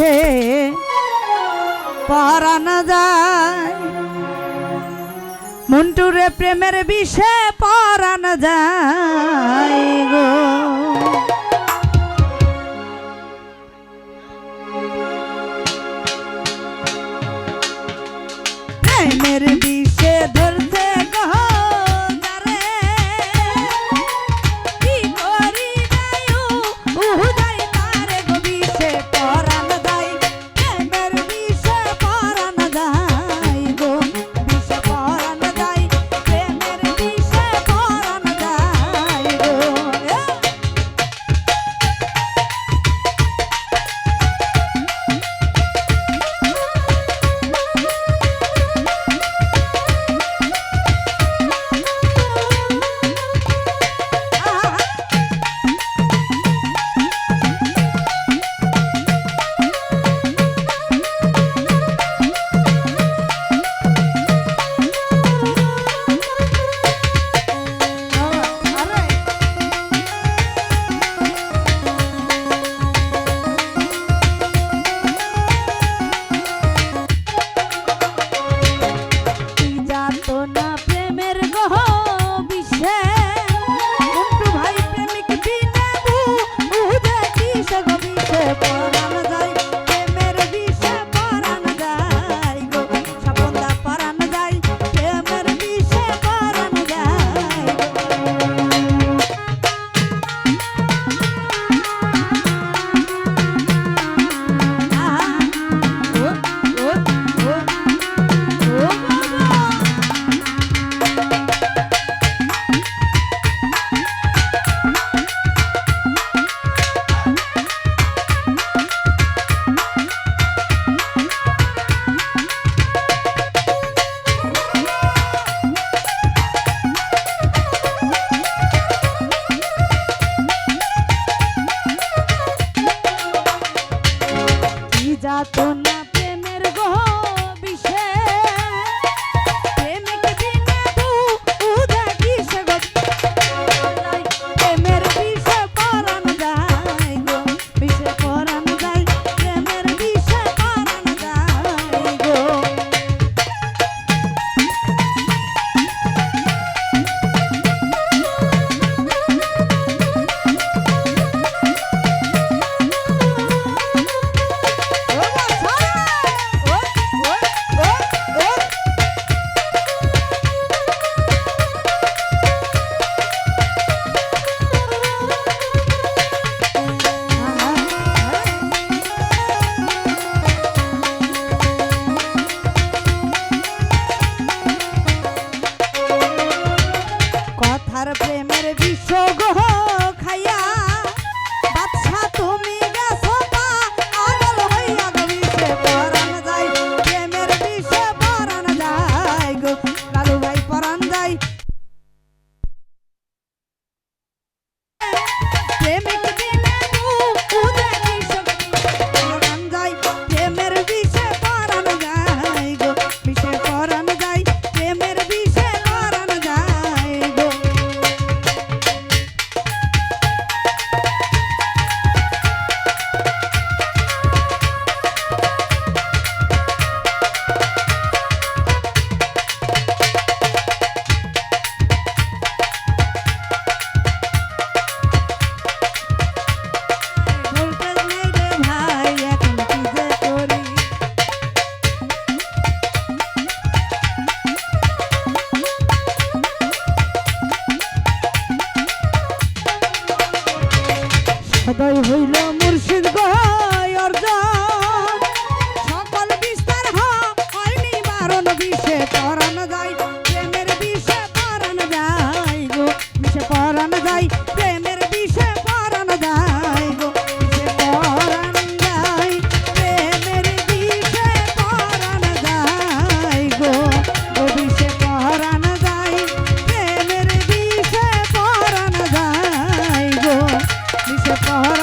সে পরানো যায়। মন্টুরে প্রেমের বিষে পরানো যায় গো। প্রেমের বিষে যাতনা বিশ্ব আদায় হইল মুর্শিদ গায় অর্জন কর